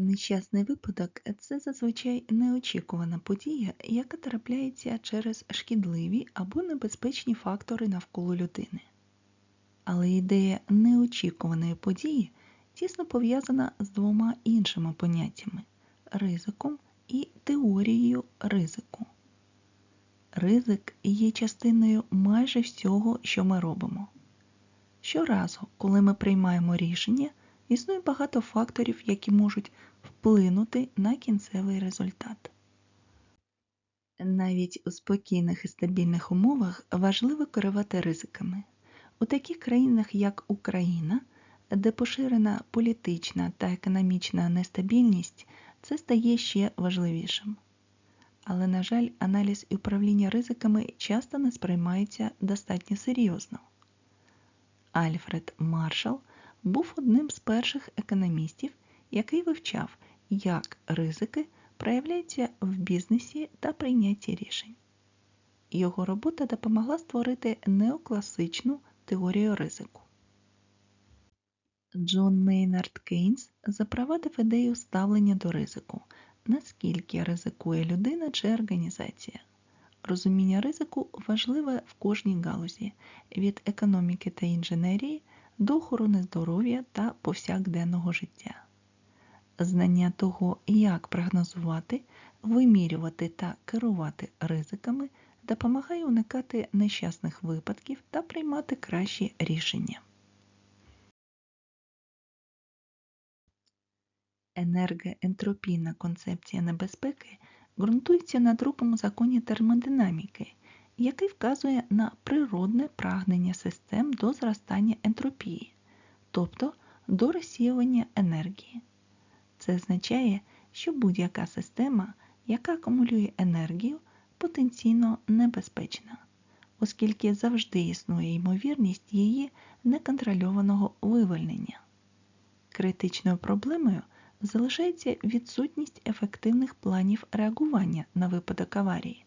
Нещасний випадок це зазвичай неочікувана подія, яка трапляється через шкідливі або небезпечні фактори навколо людини. Але ідея неочікуваної події тісно пов'язана з двома іншими поняттями ризиком і теорією ризику. Ризик є частиною майже всього, що ми робимо. Щоразу, коли ми приймаємо рішення, існує багато факторів, які можуть вплинути на кінцевий результат. Навіть у спокійних і стабільних умовах важливо керувати ризиками. У таких країнах, як Україна, де поширена політична та економічна нестабільність, це стає ще важливішим. Але, на жаль, аналіз і управління ризиками часто не сприймається достатньо серйозно. Альфред Маршал був одним з перших економістів, який вивчав, як ризики проявляються в бізнесі та прийнятті рішень. Його робота допомогла створити неокласичну теорію ризику. Джон Мейнард Кейнс запровадив ідею ставлення до ризику, наскільки ризикує людина чи організація. Розуміння ризику важливе в кожній галузі від економіки та інженерії до охорони здоров'я та повсякденного життя. Знання того, як прогнозувати, вимірювати та керувати ризиками, допомагає уникати нещасних випадків та приймати кращі рішення. Енергоентропійна концепція небезпеки ґрунтується на другому законі термодинаміки, який вказує на природне прагнення систем до зростання ентропії, тобто до розсіювання енергії. Це означає, що будь-яка система, яка акумулює енергію, потенційно небезпечна, оскільки завжди існує ймовірність її неконтрольованого вивільнення. Критичною проблемою залишається відсутність ефективних планів реагування на випадок аварії.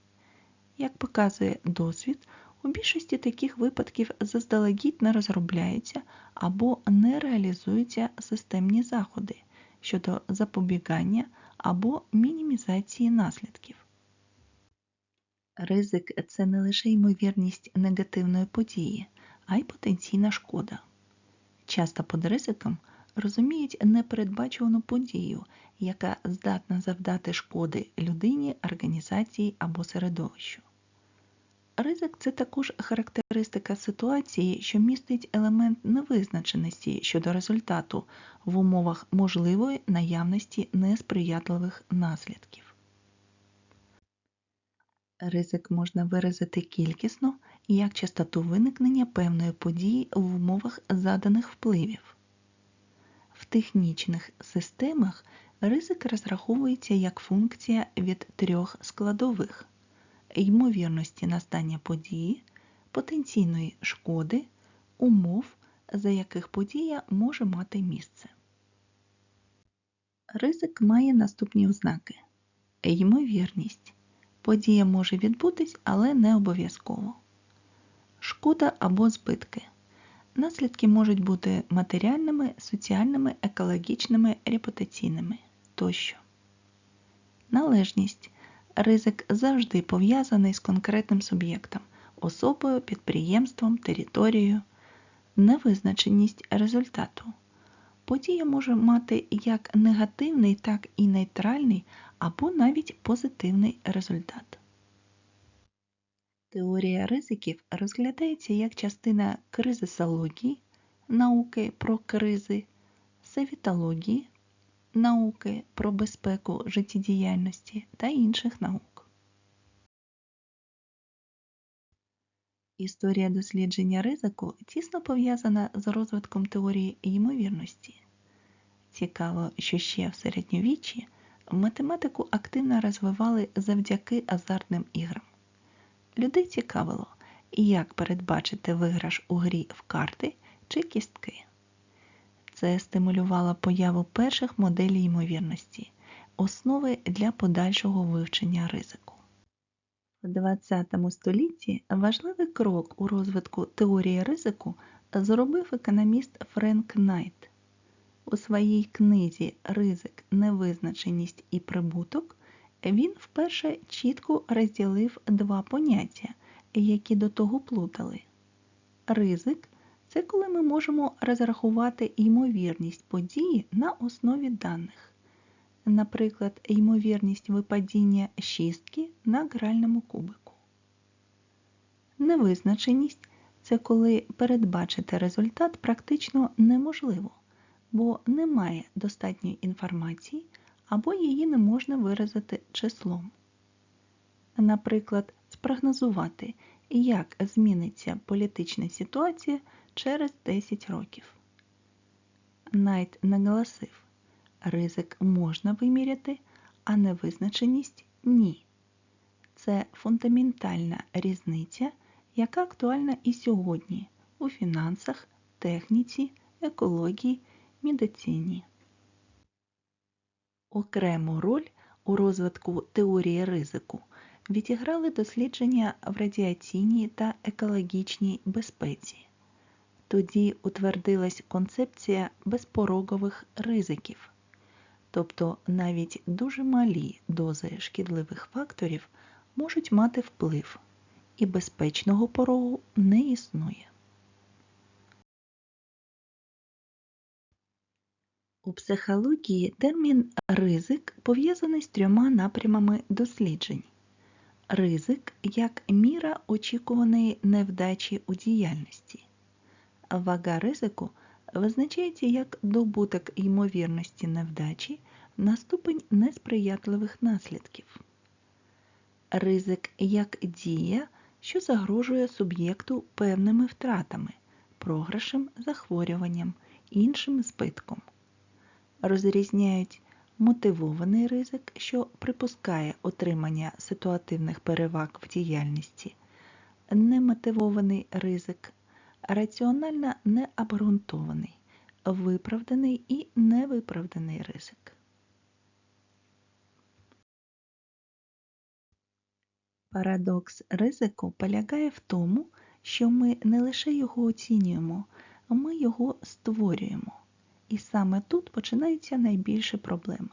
Як показує досвід, у більшості таких випадків заздалегідь не розробляються або не реалізуються системні заходи щодо запобігання або мінімізації наслідків. Ризик це не лише ймовірність негативної події, а й потенційна шкода. Часто під ризиком розуміють непередбачувану подію, яка здатна завдати шкоди людині, організації або середовищу. Ризик це також характеристика ситуації, що містить елемент невизначеності щодо результату в умовах можливої наявності несприятливих наслідків. Ризик можна виразити кількісно як частоту виникнення певної події в умовах заданих впливів. В технічних системах ризик розраховується як функція від трьох складових ймовірності настання події, потенційної шкоди, умов, за яких подія може мати місце. Ризик має наступні ознаки. Ймовірність. Подія може відбутись, але не обов'язково. Шкода або збитки. Наслідки можуть бути матеріальними, соціальними, екологічними, репутаційними тощо. Належність ризик завжди пов'язаний з конкретним суб'єктом, особою, підприємством, територією, невизначеність результату. Подія може мати як негативний, так і нейтральний або навіть позитивний результат. Теорія ризиків розглядається як частина кризисології, науки про кризи, севітології, науки про безпеку життєдіяльності та інших наук. Історія дослідження ризику тісно пов'язана з розвитком теорії ймовірності. Цікаво, що ще в середньовіччі математику активно розвивали завдяки азартним іграм. Людей цікавило, як передбачити виграш у грі в карти чи кістки. Це стимулювало появу перших моделей ймовірності, основи для подальшого вивчення ризику. У ХХ столітті важливий крок у розвитку теорії ризику зробив економіст Френк Найт. У своїй книзі Ризик, невизначеність і прибуток він вперше чітко розділив два поняття, які до того плутали. Ризик це коли ми можемо розрахувати ймовірність події на основі даних, наприклад, ймовірність випадіння шістки на гральному кубику. Невизначеність це коли передбачити результат практично неможливо, бо немає достатньої інформації або її не можна виразити числом. Наприклад, спрогнозувати, як зміниться політична ситуація через 10 років. Найт наголосив, ризик можна виміряти, а невизначеність ні. Це фундаментальна різниця, яка актуальна і сьогодні у фінансах, техніці, екології, медицині. Окрему роль у розвитку теорії ризику відіграли дослідження в радіаційній та екологічній безпеці. Тоді утвердилась концепція безпорогових ризиків, тобто навіть дуже малі дози шкідливих факторів можуть мати вплив, і безпечного порогу не існує. У психології термін ризик пов'язаний з трьома напрямами досліджень. Ризик як міра очікуваної невдачі у діяльності. Вага ризику визначається як добуток ймовірності невдачі на ступень несприятливих наслідків. Ризик як дія, що загрожує суб'єкту певними втратами, програшем, захворюванням, іншим збитком. Розрізняють мотивований ризик, що припускає отримання ситуативних переваг в діяльності, немотивований ризик, раціонально необґрунтований, виправданий і невиправданий ризик. Парадокс ризику полягає в тому, що ми не лише його оцінюємо, ми його створюємо. І саме тут починаються найбільші проблеми.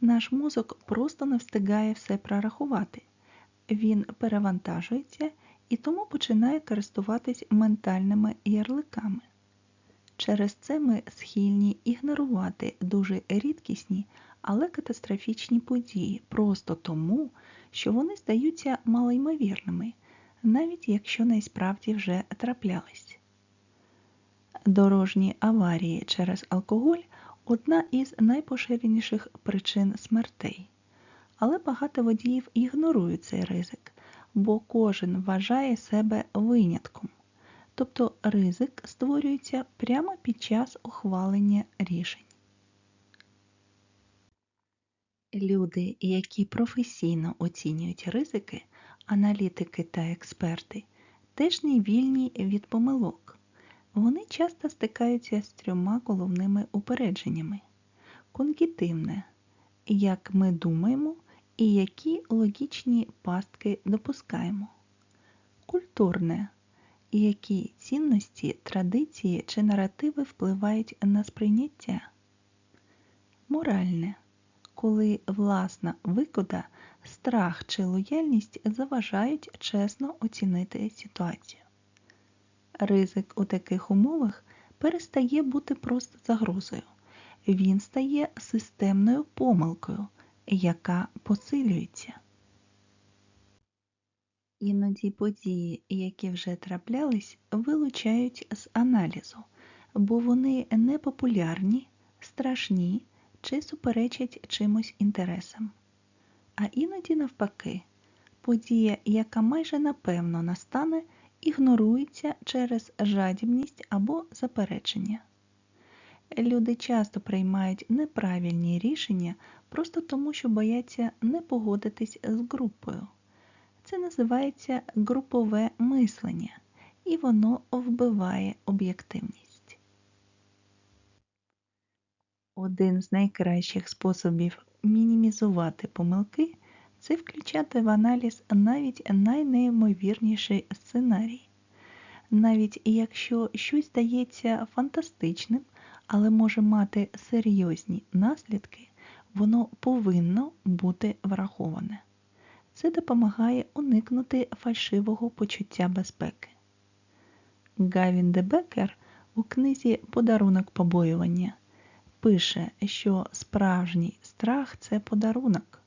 Наш мозок просто не встигає все прорахувати, він перевантажується і тому починає користуватись ментальними ярликами. Через це ми схильні ігнорувати дуже рідкісні, але катастрофічні події просто тому, що вони здаються малоймовірними, навіть якщо насправді вже траплялись. Дорожні аварії через алкоголь одна із найпоширеніших причин смертей. Але багато водіїв ігнорують цей ризик, бо кожен вважає себе винятком. Тобто ризик створюється прямо під час ухвалення рішень. Люди, які професійно оцінюють ризики, аналітики та експерти, теж не вільні від помилок. Вони часто стикаються з трьома головними упередженнями: конгітивне, як ми думаємо, і які логічні пастки допускаємо, культурне, які цінності, традиції чи наративи впливають на сприйняття, моральне, коли власна викода, страх чи лояльність заважають чесно оцінити ситуацію. Ризик у таких умовах перестає бути просто загрозою, він стає системною помилкою, яка посилюється. Іноді події, які вже траплялись, вилучають з аналізу, бо вони непопулярні, страшні чи суперечать чимось інтересам. А іноді, навпаки, подія, яка майже напевно настане, ігнорується через жадібність або заперечення. Люди часто приймають неправильні рішення просто тому, що бояться не погодитись з групою. Це називається групове мислення, і воно вбиває об'єктивність. Один з найкращих способів мінімізувати помилки це включати в аналіз навіть найнеймовірніший сценарій. Навіть якщо щось здається фантастичним але може мати серйозні наслідки, воно повинно бути враховане. Це допомагає уникнути фальшивого почуття безпеки. Гавін де Бекер у книзі Подарунок побоювання пише, що справжній страх це подарунок,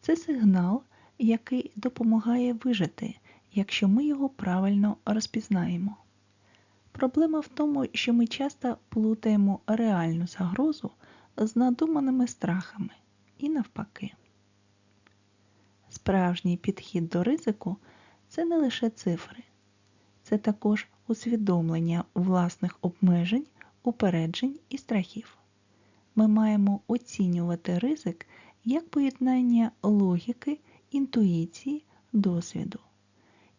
це сигнал, який допомагає вижити, якщо ми його правильно розпізнаємо. Проблема в тому, що ми часто плутаємо реальну загрозу з надуманими страхами і навпаки. Справжній підхід до ризику це не лише цифри, це також усвідомлення власних обмежень, упереджень і страхів. Ми маємо оцінювати ризик як поєднання логіки, інтуїції, досвіду.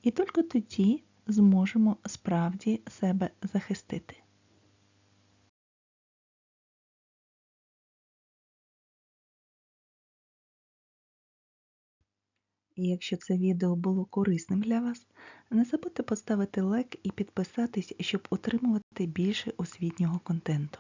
І тільки тоді зможемо справді себе захистити. Якщо це відео було корисним для вас, не забудьте поставити лайк і підписатись, щоб отримувати більше освітнього контенту.